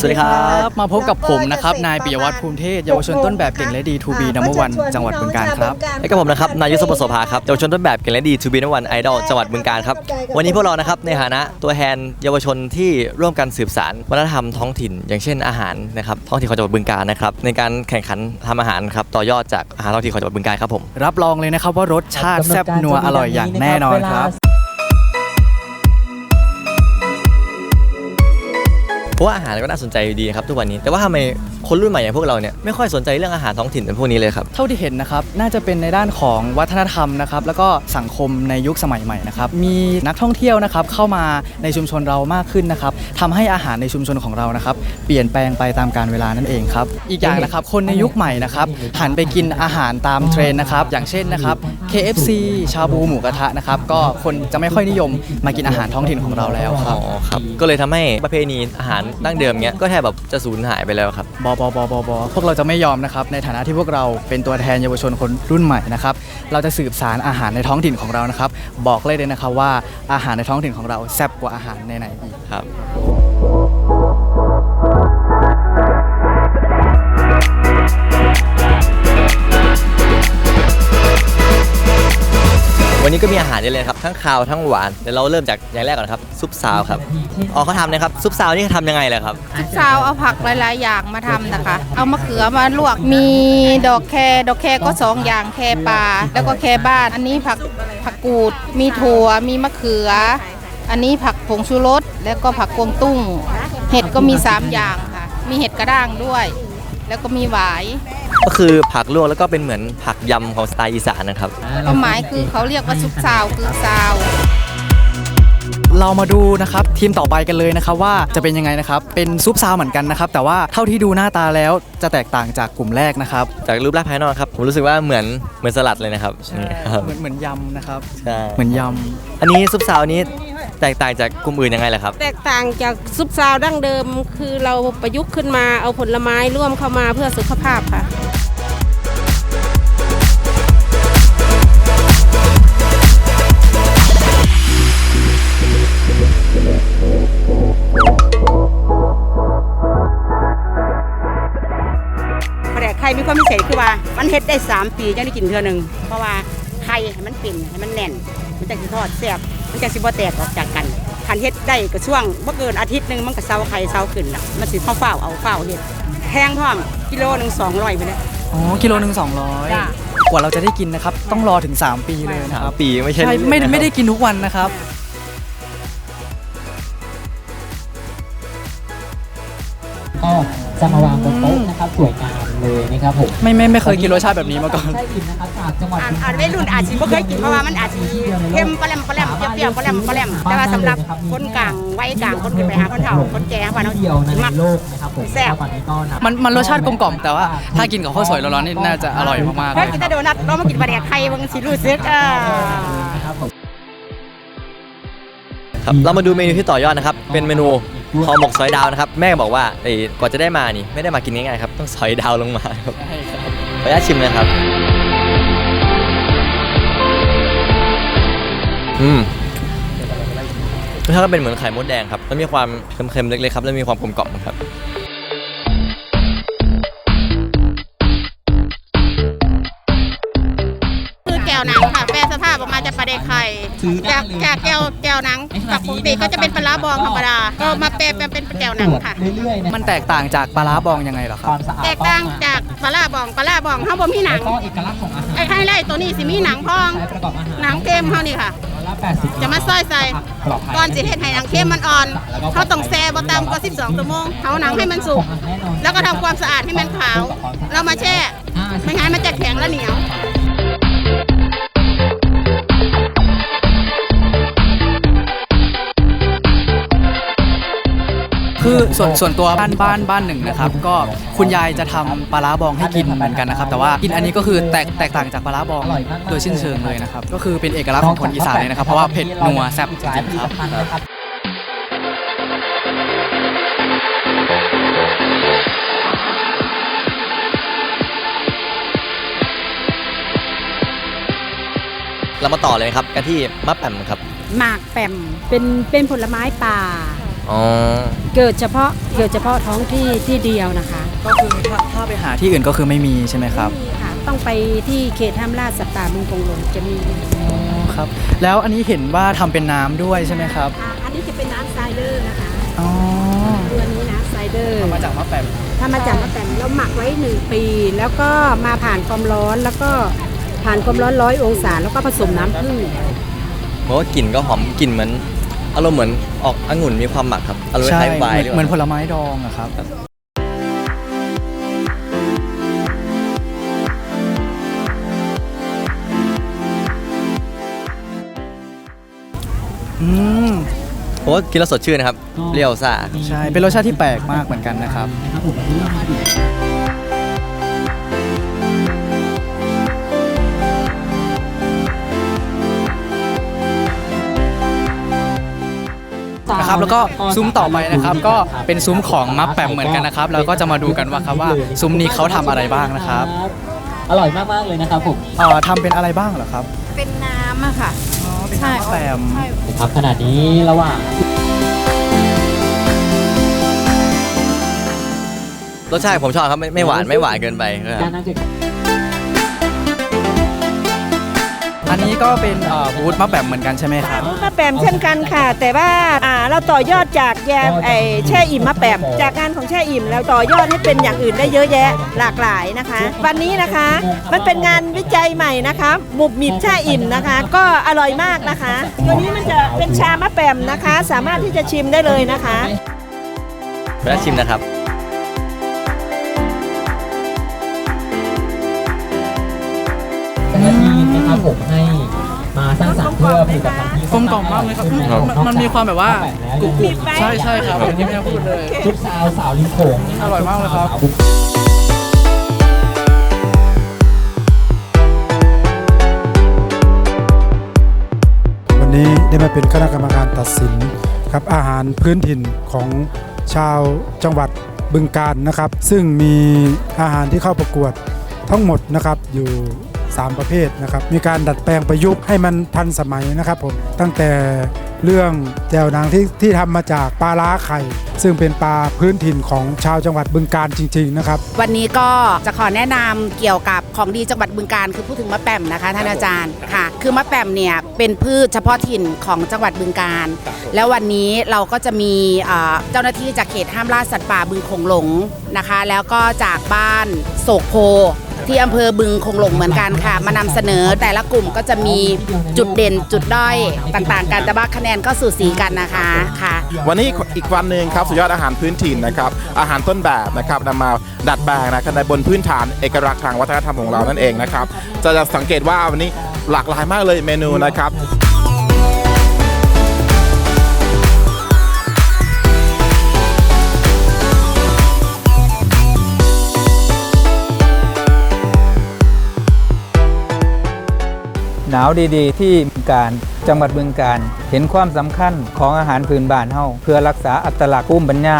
สวัสดีครับ มาพบกับผมนะครับ นายปิยวัฒน์ภูมิเทศเยาวชนต้นแบบเก่งและดีทูบีนัมเบอร์วันจังหวัดบึงกาฬครับและกับผมนะครับ นายุทธสมบัติโสภาครับ เยาวชนต้นแบบเก่งและดีทูบีนวันไอดอลจังหวัดบึงกาฬครับ วันนี้พวกเรานะครับในฐานะตัวแทนเยาวชนที่ร่วมกันสืบสานวัฒนธรรมท้องถิ่น อย่างเช่นอาหารนะครับท้องถิ่นของจังหวัดบึงกาฬนะครับในการแข่งขันทำอาหารครับต่อยอดจากอาหารท้องถิ่นของจังหวัดบึงกาฬครับผมรับรองเลยนะครับว่ารสชาติแซ่บนัวอร่อยอย่างแน่นอนครับ เพราะว่าอาหารก็น่าสนใจดีครับทุกวันนี้แต่ว่าทำไมคนรุ่นใหม่อย่างพวกเราเนี่ยไม่ค่อยสนใจเรื่องอาหารท้องถิ่นเป็นพวกนี้เลยครับเท่าที่เห็นนะครับน่าจะเป็นในด้านของวัฒนธรรมนะครับแล้วก็สังคมในยุคสมัยใหม่นะครับมีนักท่องเที่ยวนะครับเข้ามาในชุมชนเรามากขึ้นนะครับทำให้อาหารในชุมชนของเรานะครับเปลี่ยนแปลงไปตามการเวลานั่นเองครับอีกอย่างนะครับคนในยุคใหม่นะครับหันไปกินอาหารตามเทรนด์นะครับอย่างเช่นนะครับ KFC ชาบูหมูกระทะนะครับก็คนจะไม่ค่อยนิยมมากินอาหารท้องถิ่นของเราแล้วคอ๋รับอครับ ก็เลยทำให้ประเพณีอาหารดั้งเดิมเนี้ยก็แทบแบบจะสูญหายไปแล้วครับ บอบอบอบอบอพวกเราจะไม่ยอมนะครับ ในฐานะที่พวกเราเป็นตัวแทนเยาวชนคนรุ่นใหม่นะครับ เราจะสืบสารอาหารในท้องถิ่นของเรานะครับ บอกเลยเลยนะครับว่าอาหารในท้องถิ่นของเราแซ่บกว่าอาหารในไหนๆอีก ครับ นี้ก็มีอาหารเยอะเลยครับทั้งคาวทั้งหวานเดี๋ยวเราเริ่มจากอย่างแรกก่อนครับซุปซาวครับอ๋อเขาทำนะครับซุปซาวนี่ทำยังไงเลยครับทุกเช้าเอาผักหลายๆอย่างมาทำนะคะ เอามะเขือมาลวกมีดอกแคดอกแคก็สองอย่างแคปลาแล้วก็แคบ้านอันนี้ผักผักกูด มีถั่วมีมะเขือ อันนี้ผักผงชูรสแล้วก็ผักกวงตุ้ง เห็ดก็มี 3 อย่างค่ะ มีเห็ดกระด้างด้วย แล้วก็มีหวายก็คือผักลวกแล้วก็เป็นเหมือนผักยำของสไตล์อีสานนะครับความหมายคือเขาเรียกว่าซุปซาวคือซาว เรามาดูนะครับทีมต่อไปกันเลยนะครับว่าจะเป็นยังไงนะครับเป็นซุปซาวเหมือนกันนะครับแต่ว่าเท่าที่ดูหน้าตาแล้วจะแตกต่างจากกลุ่มแรกนะครับจากรูปร่างภายนอกครับผมรู้สึกว่าเหมือนเหมือนสลัดเลยนะครับนี่ครับเหมือนเหมือนยำนะครับใช่เหมือนยอันนี้ซุปซาวนี้แตกต่างจากกลุ่มอื่นยังไงล่ะครับ แตกต่างจากซุปซาวดั้งเดิม คือเราประยุกต์ขึ้นมาเอาผลไม้ร่วมเข้ามาเพื่อสุขภาพค่ะ ความพิเศษคือว่ามันเฮ็ดได้3ปีจังได้กินเทื่อหนึงเพราะว่าไข่ให้มันเป็นให้มันแน่น มันจะสิทอดแซ่บมันจะสิบ่แตกออกจากกันคันเฮ็ดได้ก็ช่วงบ่เกินอาทิตย์หนึงมันก็เซาไข่เซาขึ้นละมันสิเข้าเฝ้าเอาเฝ้าเฮ็ดแพงพร้อมกิโลหนึง200ไปเลยำอ๋อกิโลหนึ่งสองร้อยจ้ะ กว่าเราจะได้กินนะครับ ต้องรอถึง 3 ปีเลยนะสาคมรับปีไม่ใช่ใช่ไม่นะครับไม่ได้กินทุกวันนะครับ ก็จะมาวางบนโต๊ะนะครับสวยงาม เลยนะครับผมไม่ไม่ไม่เคยกินรสชาติแบบนี้มาก่อน ใช่กินนะครับจากจังหวัดอาจอาจวัยรุ่นอาจสิบ่เคยกินเพราะว่ามันอาจสิเค็มปลาแหลมปลาแหลมเปรี้ยวๆปลาแหลมปลาแหลมแต่ว่าสำหรับคนกลางวัยกลางคนขึ้นไปหาคนเฒ่าคนแก่ว่าเนาะเดียวในมักโลกนะครับผมแซ่บตอนนี้ก็นับมันมันรสชาติกลมกล่อมแต่ว่าถ้ากินกับข้าวสวยร้อนๆนี่น่าจะอร่อยมากๆเคเลยยกินแต่โดนัทเรามากินปลาแดกไข่เบิ่งสิรู้สึกอ่านะครับผมครับเรามาดูเมนูที่ต่อยอดนะครับ เป็นเมนู ห่อหมกซอยดาวนะครับ แม่บอกว่าไอ้กว่าจะได้มานี่ ไม่ได้มากินง่ายๆครับ ต้องซอยดาวลงมาครับขออนุญาตชิมเลยครับ อืมรสชาติก็เป็นเหมือนไข่มดแดงครับ แล้วมีความเค็มๆเล็กๆครับ แล้วมีความกลมกล่อมครับ คือแก้วนังค่ะแป เด็กไข่จากจากแก้วแก้วหนังจากปกติก็จะเป็นปลาร้าบองธรรมดาก็มาแปรเป็นเป็นแก้วหนังค่ะเรื่อยๆนะมันแตกต่างจากปลาร้าบองยังไงเหรอคครับวามสะอาดแตกต่างจากปลาร้าบองปลาร้าบองเขาบ่มีหนังก็เอกลักษณ์ของอาหารไอ้ไฮไลท์ตัวนี้สิมีหนังพองใช้ประกอบอาหารหนังเค็มเขานี่ค่ะร้อยละ80จะมาซอยใส่ปลอดภัยก่อนสิเฮ็ดให้หนังเค็มมันอ่อนเขาต้องแซ่บ่ต่ำกว่า 12ชั่วโมงเขาหนังให้มันสุกแน่นอนแล้วก็ทำความสะอาดให้มันขาวเรามาแช่ ไม่งั้นมันจะแข็งและเหนียว คือส่วนส่วนตัวบ้านบ้านบ้านหนึ่งนะครับ ก็คุณยายจะทำปลาร้าบองให้กินเหมือนกันนะครับ แต่ว่ากินอันนี้ก็คือแตกแตกต่างจากปลาร้าบองโดยสิ้นเชิงเลยนะครับ ก็คือเป็นเอกลักษณ์ของคนอีสานเลยนะครับ เพราะว่าเผ็ดนัวแซ่บจริงๆครับนะครับเรามาต่อเลยครับกันที่มะแปมครับ หมากแปมเป็นเป็นผลไม้ป่า อ๋อ เกิดเฉพาะเกิดเฉพาะท้องที่ที่เดียวนะคะก็คือถ้าถ้าไปหาที่อื่นก็คือไม่มีใช่ไหมครับไม่มีค่ะต้องไปที่เขตห้ามล่าสัตว์ป่าบึงกงหลงจะมีครับ แล้วอันนี้เห็นว่าทำเป็นน้ำด้วยใช่ไหมครับอ่าอันนี้จะเป็นน้ำไซเดอร์นะคะอ๋อตัวนี้นะไซเดอร์ทำมาจากมะแปมถ้ามาจากมะแตนเราหมักไว้หนึ่งปี แล้วก็มาผ่านความร้อนแล้วก็ผ่านความร้อนร้อยองศา แล้วก็ผสมน้ำผึ้งเพราะว่ากลิ่นก็หอมกลิ่นเหมือน อารมณ์เหมือนออกองุ่นมีความหมักครับอารมณ์คใช่ล้ายๆไวน์เหมือนหรืเหมือนผลไม้ดองอะครับ อืมเพราะว่ากินแล้วสดชื่นนะครับเปรี้ยวซ่า ใช่ เป็นรสชาติที่แปลกมากเหมือนกันนะครับนะครับผม นนี้มาอยู่นะครับแล้วก็ซุ้มต่อไปนะครับ ก็เป็นซุ้มของมัฟแปมเหมือนกันนะครับเราก็จะมาดูกันว่าครับว่าซุ้มนี้เขาทำอะไรบ้างนะครับอร่อยมากๆเลยนะครับผมเอ่อทำเป็นอะไรบ้างเหรอครับเป็นน้ำอะค่ะอ๋อเป็นใช่มัฟแปมใช่ครับขณะนี้ระหว่างรสชาติผมชอบครับไม่ไม่หวานไม่หวานเกินไปครับการนั่งเก็บ อันนี้ก็เป็นเอ่อบูธมัฟแปมเหมือนกันใช่ไหมครับมะแปมเช่นกันค่ะ แต่ว่าอ่าเราต่อยอดจากแยมไอแช่อิ่มมะแปมจากงานของแช่อิ่มเราต่อยอดให้เป็นอย่างอื่นได้เยอะแยะหลากหลายนะคะ วันนี้นะคะมันเป็นงานวิจัยใหม่นะคะหมุบหมิบแช่อิ่มนะคะ ก็อร่อยมากนะคะ ตัวนี้มันจะเป็นชามะแปมนะคะ สามารถที่จะชิมได้เลยนะคะไปแล้วชิมนะครับ ผมให้มาสร้างสรรค์เพื่อผลิตภัณฑ์ที่กลมกล่อมมากเลยครับครับมันมันมีความแบบว่ากรุบกรุบใช่ใช่ครับอย่างที่แม่พูดเลย ชุดสาวสาวริมโขงนะคบอร่อยมากเลยครับสาวบุกวันนี้ได้มาเป็นคณะกรรมการตัดสินครับอาหารพื้นถิ่นของชาวจังหวัดบึงการนะครับ ซึ่งมีอาหารที่เข้าประกวดทั้งหมดนะครับอยู่ 3 ประเภทนะครับ มีการดัดแปลงประยุกต์ให้มันทันสมัยนะครับผม ตั้งแต่เรื่องแจวนางที่ที่ทำมาจากปลาล้าไข่ ซึ่งเป็นปลาพื้นถิ่นของชาวจังหวัดบึงการจริง ๆ นะครับ วันนี้ก็จะขอแนะนำเกี่ยวกับของดีจังหวัดบึงการคือพูดถึงมะแปมนะคะท่านอาจารย์ค่ะ คือมะแปมเนี่ยเป็นพืชเฉพาะถิ่นของจังหวัดบึงการ แล้ววันนี้เราก็จะมีเอ่อเจ้าหน้าที่จากเขตห้ามล่าสัตว์ป่าบึงคงหลงนะคะ แล้วก็จากบ้านโศกโพ ที่อำเภอบึงคงหลงเหมือนกันค่ะ มานำเสนอแต่ละกลุ่มก็จะมีจุดเด่นจุดด้อยต่างๆ กันแต่ว่าคะแนนก็สูสีกันนะคะค่ะ วันนี้อีกวันหนึ่งครับสุดยอดอาหารพื้นถิ่นนะครับอาหารต้นแบบนะครับนำมาดัดแปลงนะครับในบนพื้นฐานเอกลักษณ์ทางวัฒนธรรมของเรานั่นเองนะครับจะจะสังเกตว่าวันนี้หลากหลายมากเลยเมนูนะครับ หนาวดีๆ ที่บึงการจังหวัดบึงการเห็นความสำคัญของอาหารพื้นบ้านเฮาเพื่อรักษาอัตลักษณ์ภูมิปัญญา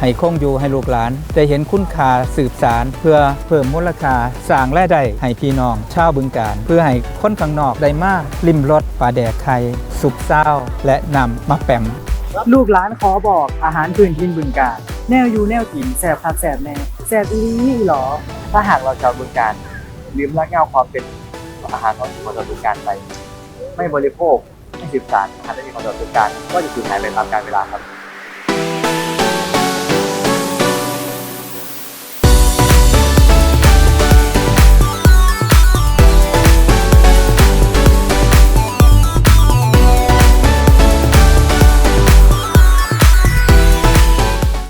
ให้คงอยู่ให้ลูกหลานได้เห็นคุณค่าสืบสาร เพื่อเพิ่มมูลค่าสร้างรายได้ให้พี่น้องชาวบึงการ เพื่อให้คนข้างนอกได้มาริมรสปลาแดกไข่สุกเศร้า และนำมาแปมลูกหลานขอบอกอาหารพื้นถิ่นบึงการ แนวอยู่แนวกินแสบคักแสบแน่แสบอีหลีหรอถ้าหากเราชาวบึงการลืมรักเงาความเป็น อาหารของคนชาวบึงการไป ไม่บริโภคไม่สืบสานอาหารที่มีของชาวบึงการก็จะสูญหายไปตามกาลเวลาครับ